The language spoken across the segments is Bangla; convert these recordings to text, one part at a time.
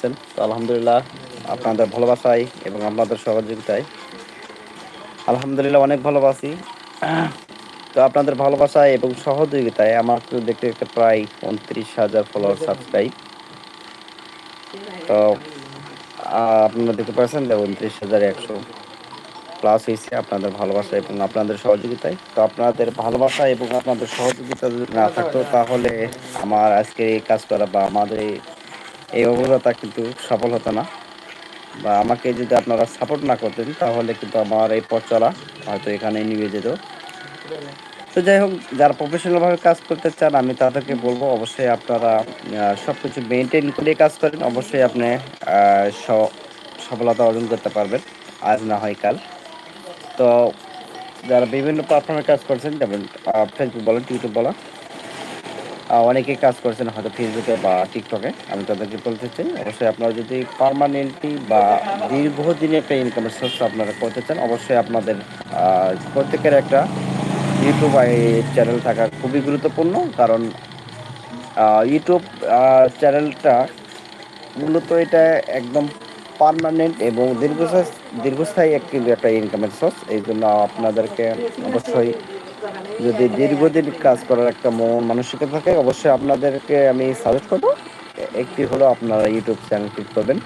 তো আলহামদুলিল্লাহ আপনাদের ভালোবাসায় এবং আপনাদের সহযোগিতায়। আলহামদুলিল্লাহ অনেক ভালোবাসি। তো আপনাদের ভালোবাসায় এবং সহযোগিতায় আমার তো দেখতে দেখতে প্রায় উনত্রিশ হাজার ফলোয়ার সাবস্ক্রাইব তো আপনারা দেখতে পাচ্ছেন যে উনত্রিশ হাজার একশো প্লাস হয়েছে আপনাদের ভালোবাসা এবং আপনাদের সহযোগিতায়। তো আপনাদের ভালোবাসা এবং আপনাদের সহযোগিতা যদি না থাকতো তাহলে আমার আজকে এই কাজ করা বা আমাদের এই অভিজ্ঞতা কিন্তু সফল হতো না। বা আমাকে যদি আপনারা সাপোর্ট না করতেন, তাহলে কিন্তু আমার এই পথ চলা হয়তো এখানে নিয়ে যেত। তো যাই হোক, যারা প্রফেশনালভাবে কাজ করতে চান, আমি তাদেরকে বলব, অবশ্যই আপনারা সব কিছু মেনটেন করে কাজ করেন। অবশ্যই আপনি সফলতা অর্জন করতে পারবেন। আজ না হয় কাল। তো যারা বিভিন্ন প্ল্যাটফর্মে কাজ করছেন, যেমন ফেসবুক বলেন ইউটিউব বলা অনেকে কাজ করছেন হয়তো ফেসবুকে বা টিকটকে আমি তাদেরকে বলতে চাই, অবশ্যই আপনারা যদি পারমানেন্টলি বা দীর্ঘদিনে একটা ইনকামের সোর্স আপনারা করতে চান, অবশ্যই আপনাদের প্রত্যেকের একটা ইউটিউব চ্যানেল থাকা খুবই গুরুত্বপূর্ণ, কারণ ইউটিউব চ্যানেলটা মূলত এটা একদম পারমানেন্ট এবং দীর্ঘস্থায়ী দীর্ঘস্থায়ী একটি, একটা ইনকামের সোর্স এই জন্য আপনাদেরকে অবশ্যই যদি দীর্ঘদিন কাজ করার একটা মন মানসিকতা থাকে, অবশ্যই আপনাদেরকে আমি সাজেস্ট করব, একটি হলো আপনারা ইউটিউব চ্যানেল ক্লিক করবেন।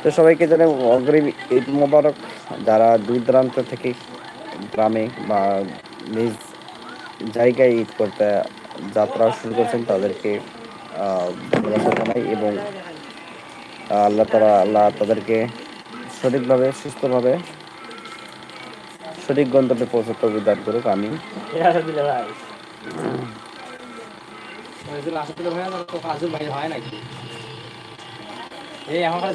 তো সবাইকে জানে অগ্রিম ঈদ মোবারক। যারা দূর দূরান্ত থেকে গ্রামে বা নিজ জায়গায় ঈদ করতে যাত্রা শুরু করছেন, তাদেরকে জানাই এবং আল্লাহ তারা আল্লাহ তাদেরকে সঠিকভাবে, সুস্থভাবে সঠিক গন্তব্যে পৌঁছাতে অভিদান করুক আমি। ভাই। হয় নাকি? এই আমার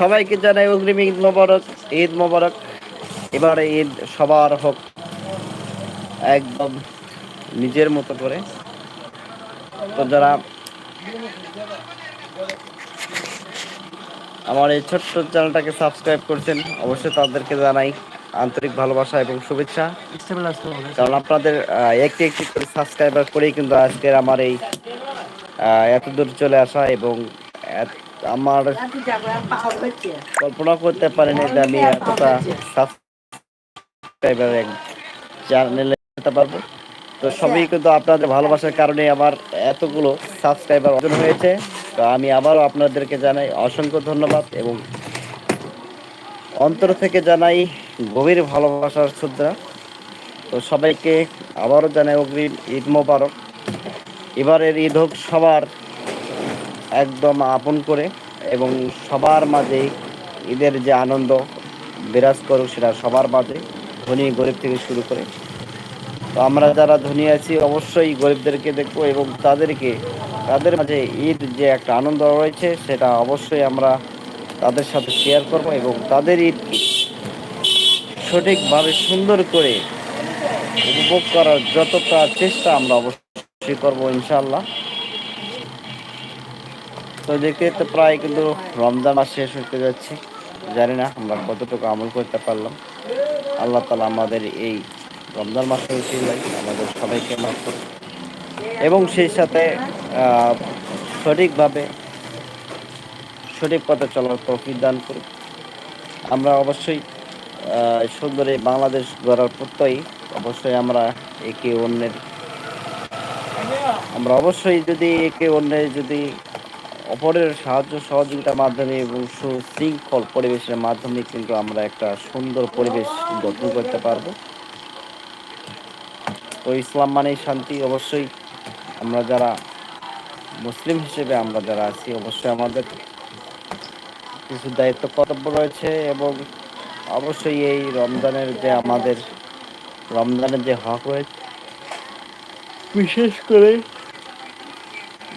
সবাইকে জানাই অগ্রিম ঈদ মোবারক ঈদ মোবারক। এবারে ঈদ সবার হোক, একদম নিজের মতো করে। তো যারা আমার এই ছোট্ট চ্যানেলটাকে সাবস্ক্রাইব করছেন, অবশ্যই তাদেরকে জানাই আন্তরিক ভালোবাসা এবং শুভেচ্ছা। কারণ আপনাদের একটি একটি করে সাবস্ক্রাইবার করেই কিন্তু আজকের আমার এই এত দূর চলে আসা এবং আমার কল্পনা করতে পারেন যে আমি এতটা চ্যানেলে পারব। তো সবই কিন্তু আপনাদের ভালোবাসার কারণে আমার এতগুলো সাবস্ক্রাইবার অর্জন হয়েছে। তো আমি আবারও আপনাদেরকে জানাই অসংখ্য ধন্যবাদ এবং অন্তর থেকে জানাই গভীর ভালোবাসার শ্রদ্ধা তো সবাইকে আবারও জানাই অগ্রিম ঈদ মোবারক। এবারের ঈদ হোক সবার একদম আপন করে এবং সবার মাঝে ঈদের যে আনন্দ বিরাজ করুক সেটা সবার মাঝে ধনী গরিব থেকে শুরু করে। তো আমরা যারা ধনী আছি, অবশ্যই গরিবদেরকে দেখব এবং তাদেরকে, তাদের মাঝে ঈদ যে একটা আনন্দ রয়েছে সেটা অবশ্যই আমরা তাদের সাথে শেয়ার করব এবং তাদের ঈদকে সঠিকভাবে সুন্দর করে উপভোগ করার যতটা চেষ্টা আমরা অবশ্যই করব ইনশাল্লাহ তো দেখতে দেখতে প্রায় কিন্তু রমজান মাস শেষ হতে যাচ্ছে। জানি না আমরা কতটুকু আমল করতে পারলাম। আল্লাহ তালা আমাদের এই রমজান উচিলাই আমাদের সবাইকে মাফ করুন এবং সেই সাথে সঠিকভাবে সঠিক পথে চলার তৌফিক দান করি আমরা অবশ্যই সুন্দর এই বাংলাদেশ গড়ার প্রত্যয়ী অবশ্যই আমরা একে অন্যের, আমরা অবশ্যই যদি একে অন্যের যদি অপরের সাহায্য সহযোগিতার মাধ্যমে এবং সুশৃঙ্খল পরিবেশের মাধ্যমে কিন্তু আমরা একটা সুন্দর পরিবেশ গঠন করতে পারব। তো ইসলাম মানেই শান্তি অবশ্যই। আমরা যারা মুসলিম হিসেবে আমরা যারা আছি, অবশ্যই আমাদের কিছু দায়িত্ব কর্তব্য রয়েছে এবং অবশ্যই এই রমজানের যে আমাদের, রমজানের যে হক রয়েছে। বিশেষ করে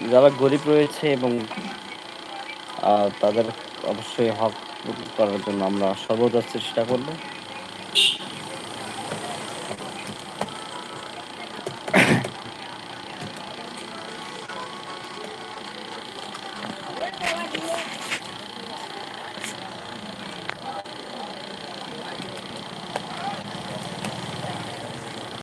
যারা গরিব রয়েছে এবং তাদের অবশ্যই হক করার জন্য আমরা সর্বদা চেষ্টা করব।